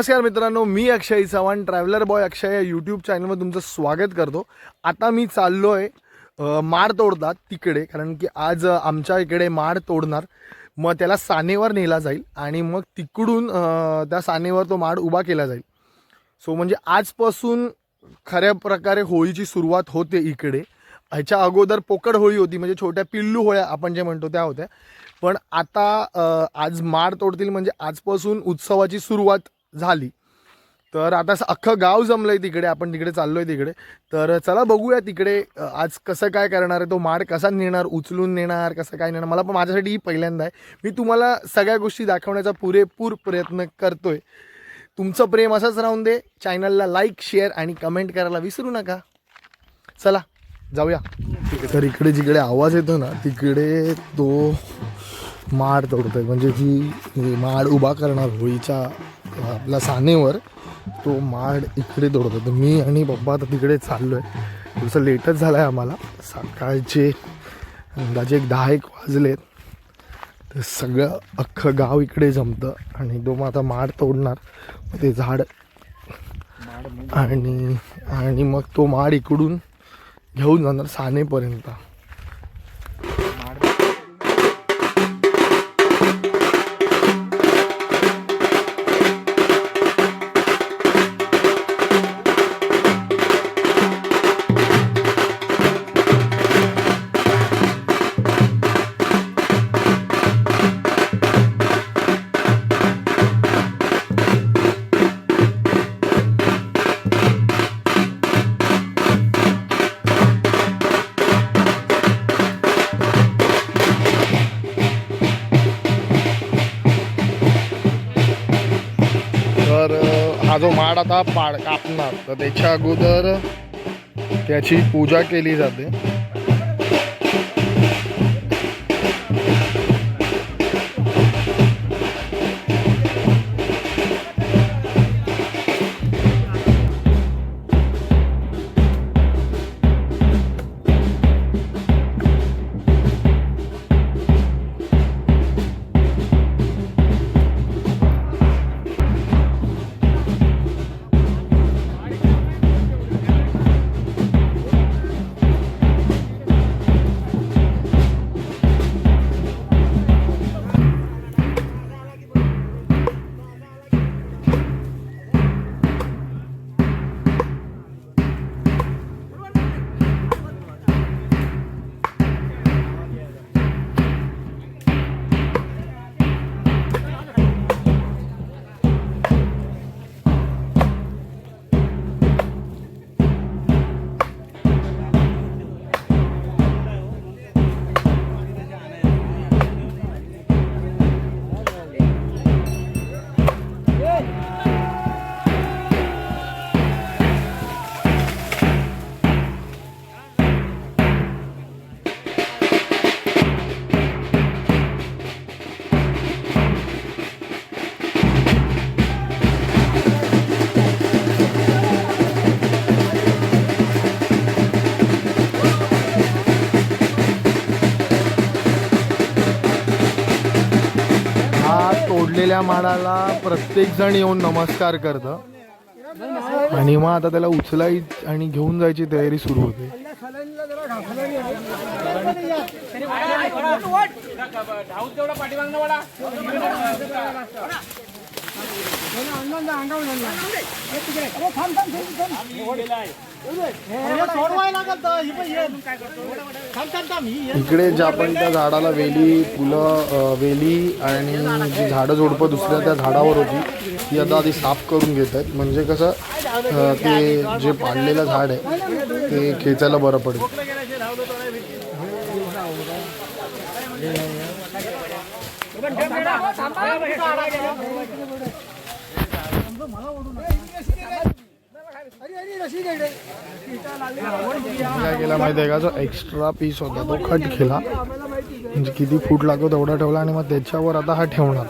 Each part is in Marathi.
नमस्कार मित्रांनो मी अक्षय चव्हाण ट्रॅव्हलर बॉय अक्षय या यूट्यूब चॅनलमध्ये तुमचं स्वागत करतो. आता मी चाललो आहे माड तोडतात तिकडे कारण की आज आमच्या इकडे माड तोडणार. मग त्याला सानेवर नेला जाईल आणि मग तिकडून त्या सानेवर तो माड उभा केला जाईल. सो म्हणजे आजपासून खऱ्या प्रकारे होळीची सुरुवात होते इकडे. ह्याच्या अगोदर पोकड होळी होती म्हणजे छोट्या पिल्लू होळ्या आपण जे म्हणतो त्या होत्या. पण आता आज माड तोडतील म्हणजे आजपासून उत्सवाची सुरुवात झाली. तर आता असं अख्खं गाव जमलं आहे तिकडे आपण तिकडे चाललो आहे तिकडे. तर चला बघूया तिकडे आज कसं काय करणार आहे तो माड कसा नेणार उचलून नेणार कसं काय नेणार. मला पण माझ्यासाठी ही पहिल्यांदा आहे. मी तुम्हाला सगळ्या गोष्टी दाखवण्याचा पुरेपूर प्रयत्न करतोय. तुमचं प्रेम असंच राहून दे. चॅनलला लाईक शेअर आणि कमेंट करायला विसरू नका. चला जाऊया. तर इकडे जिकडे आवाज येतो ना तिकडे तो माड तोडतोय. म्हणजे जी ही माड उभा करणार होळीच्या आपल्या सानेवर तो माड इकडे तोडतो तर मी आणि पप्पा आता तिकडे चाललो आहे थोडंसं लेटच झालं आहे आम्हाला. सकाळचे अंदाजे एक दहा एक वाजलेत. तर सगळं अख्खं गाव इकडे जमतं. आणि तो मग आता माड तोडणार. मग ते झाड. आणि आणि मग तो माड इकडून घेऊन जाणार सानेपर्यंत. जो माड आता पाड कापणार तर त्याच्या अगोदर त्याची पूजा केली जाते. त्या माडाला प्रत्येक जण येऊन नमस्कार करतं. आणि मग आता त्याला उचलाई आणि घेऊन जायची तयारी सुरू होते. इकडे ज्या आपण त्या झाडाला वेली फुलं वेली आणि जी झाडं झोडपं दुसऱ्या त्या झाडावर होती ती आता आधी साफ करून घेत आहेत. म्हणजे कसं ते जे पाडलेलं झाड आहे ते खेचायला बरं पडेल. काय केला माहिती आहे का? जो एक्स्ट्रा पीस होता तो कट केला. म्हणजे किती फूट लागतो तेवढा ठेवला आणि मग त्याच्यावर आता हा ठेवणार.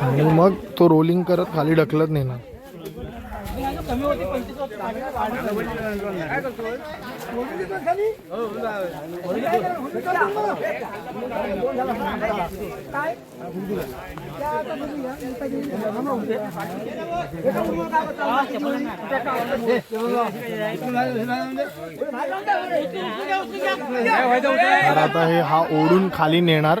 आणि मग तो रोलिंग करत खाली ढकलत नेणार. तर आता हे हा ओढून खाली नेणार.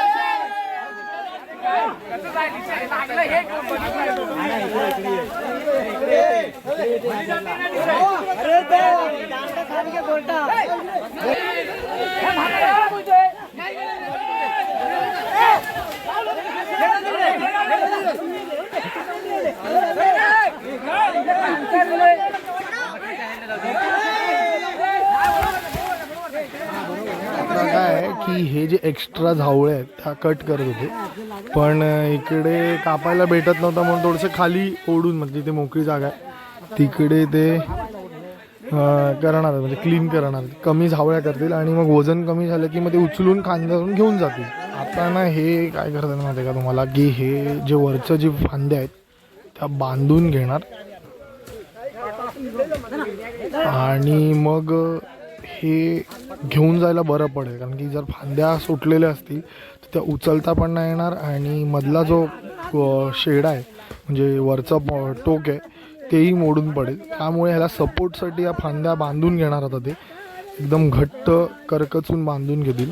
काय आहे की हे जे एक्स्ट्रा झावळे आहेत त्या कट करत होते. पण इकडे कापायला भेटत नव्हतं म्हणून थोडंसं खाली ओढून म्हणजे तिथे मोकळी जागा आहे. तिकडे ते करणार म्हणजे क्लीन करणार कमी झावळ्या करतील आणि मग वजन कमी झालं की मग ते उचलून खांद्यावरून घेऊन जातील. आता ना हे काय करतात माहिती आहे का तुम्हाला? की हे जे वरचं जे फांद्या आहेत त्या बांधून घेणार. आणि मग हे घेऊन जायला बरं पडेल. कारण की जर फांद्या सुटलेल्या असतील त्या उचलता पण नाही येणार आणि मधला जो शेडा आहे म्हणजे वरचा टोक आहे तेही मोडून पडेल. त्यामुळे ह्याला सपोर्टसाठी या फांद्या बांधून घेणार आता ते. एकदम घट्ट करकचून बांधून घेतील.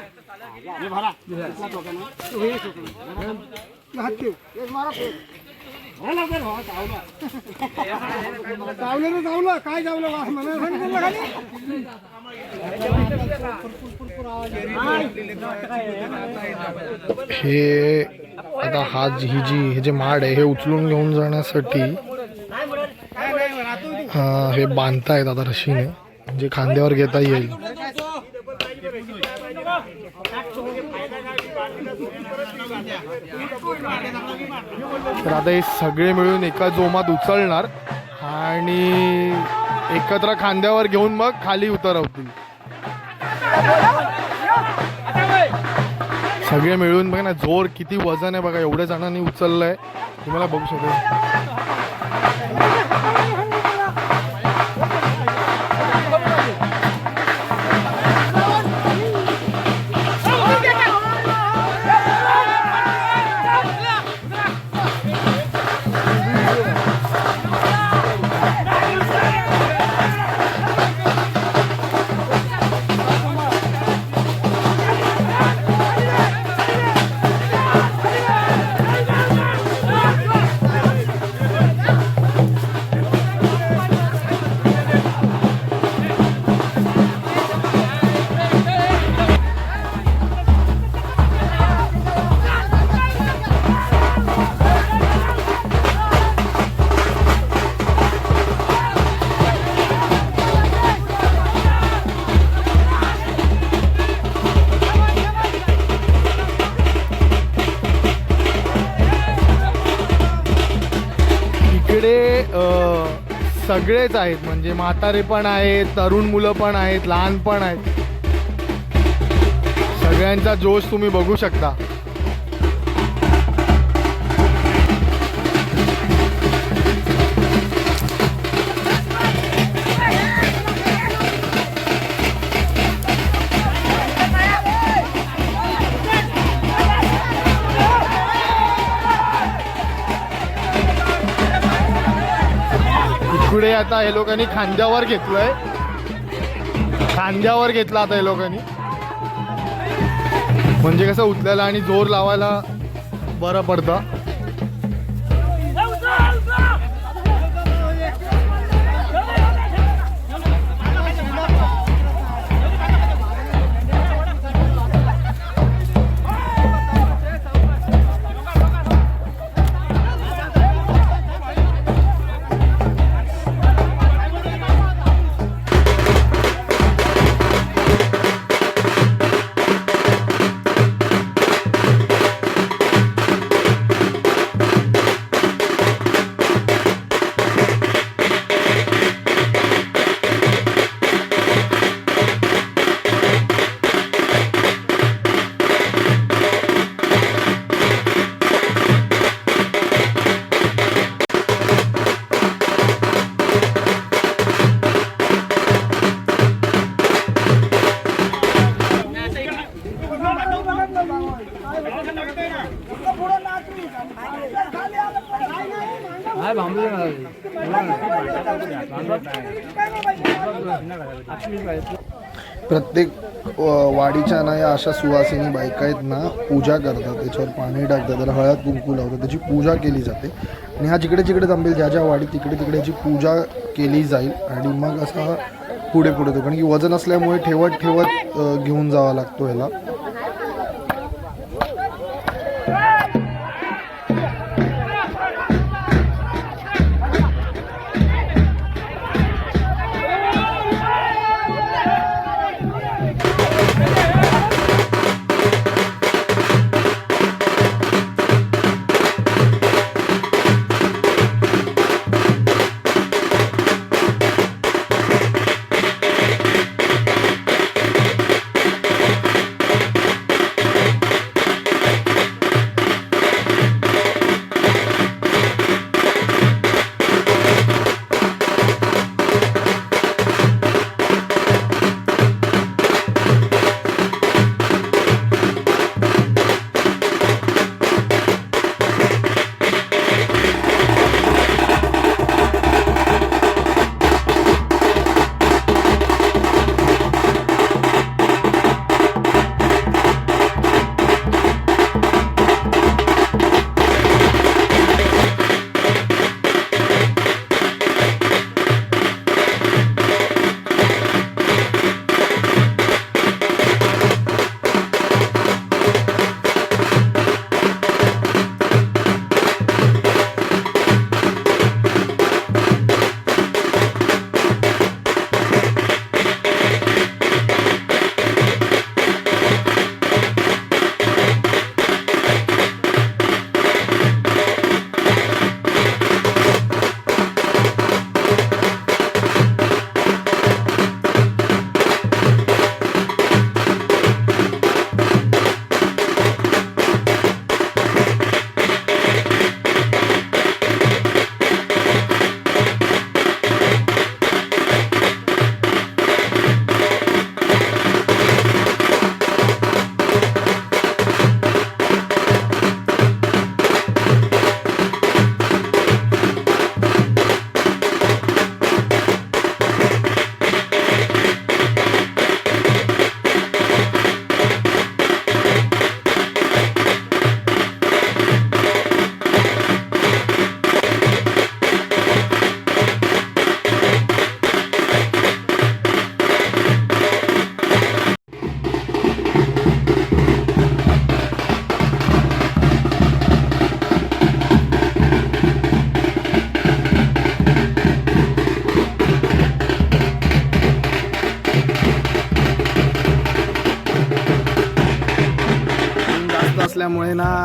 चावलं चावलं काय चावलं वा, मला सांगितलं खाली हे आता हा जी- ही जी हे जे माड आहे हे उचलून घेऊन जाण्यासाठी अ, हे बांधतायत आता रशीने जे खांद्यावर घेता येईल. तर आता हे सगळे मिळून एका जोमात उचलणार आणि एकत्र खांद्यावर घेऊन मग खाली उतरवतील. सगळे मिळून बघा ना जोर किती वजन आहे बघा एवढ्या जणांनी उचललंय. तुम्हाला बघू शकेल. सगळेच आहेत. म्हणजे म्हातारे पण आहेत तरुण मुलं पण आहेत लहान पण आहेत. सगळ्यांचा जोश तुम्ही बघू शकता. जुडे आता हे लोकांनी खांद्यावर घेतलंय. खांद्यावर घेतलं आता हे लोकांनी. म्हणजे कसं उचलायला आणि जोर लावायला बरं पडतं. प्रत्येक वाडीच्या ना या अशा सुवासिनी बायका आहेत ना पूजा करतात त्याच्यावर पाणी टाकतात त्याला हळद कुंकू लावतात त्याची पूजा केली जाते. आणि हा जिकडे जिकडे जमेल ज्या ज्या वाडी तिकडे तिकडे याची पूजा केली जाईल आणि मग असा पुढे पुढे होतो. कारण की वजन असल्यामुळे ठेवत ठेवत घेऊन जावा लागतो ह्याला.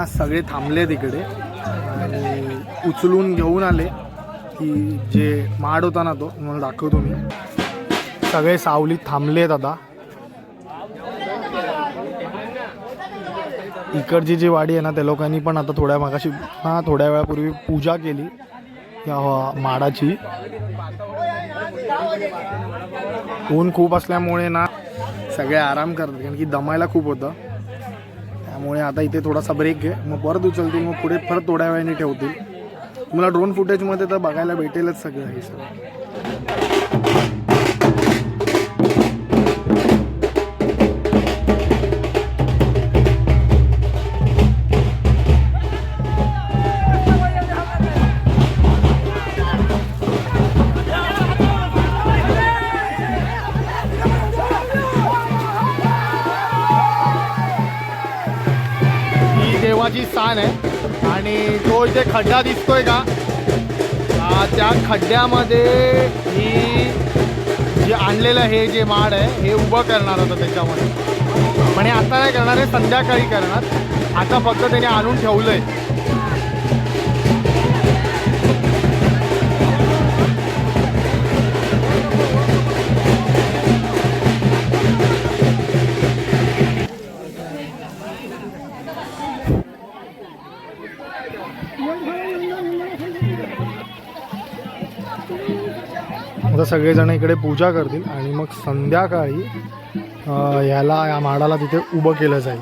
सगळे थांबले तिकडे. आणि उचलून घेऊन आले की जे माड होता ना तो म्हणून दाखवतो मी. सगळे सावलीत थांबलेत आता. इकडची जी वाडी आहे ना त्या लोकांनी पण आता थोड्या मागाशी हां थोड्या वेळापूर्वी पूजा केली या माडाची. ऊन खूप असल्यामुळे ना सगळे आराम करतात कारण की दमायला खूप होतं. त्यामुळे आता इथे थोडासा ब्रेक घे. मग परत उचलतील मग पुढे परत थोड्या वेळाने ठेवतील. तुम्हाला ड्रोन फुटेजमध्ये तर बघायला भेटेलच सगळं हे सगळं. छान आहे. आणि तो इथे खड्डा दिसतोय का? आ, त्या खड्ड्यामध्ये ही जे आणलेलं हे जे माड आहे हे उभं करणार होतं त्याच्यामध्ये. पण हे आता नाही करणार आहे संध्याकाळी करणार. आता फक्त त्याने आणून ठेवलं आहे सगळेजण इकडे पूजा करतील आणि मग संध्याकाळी ह्याला याला या माडाला तिथे उभं केलं जाईल.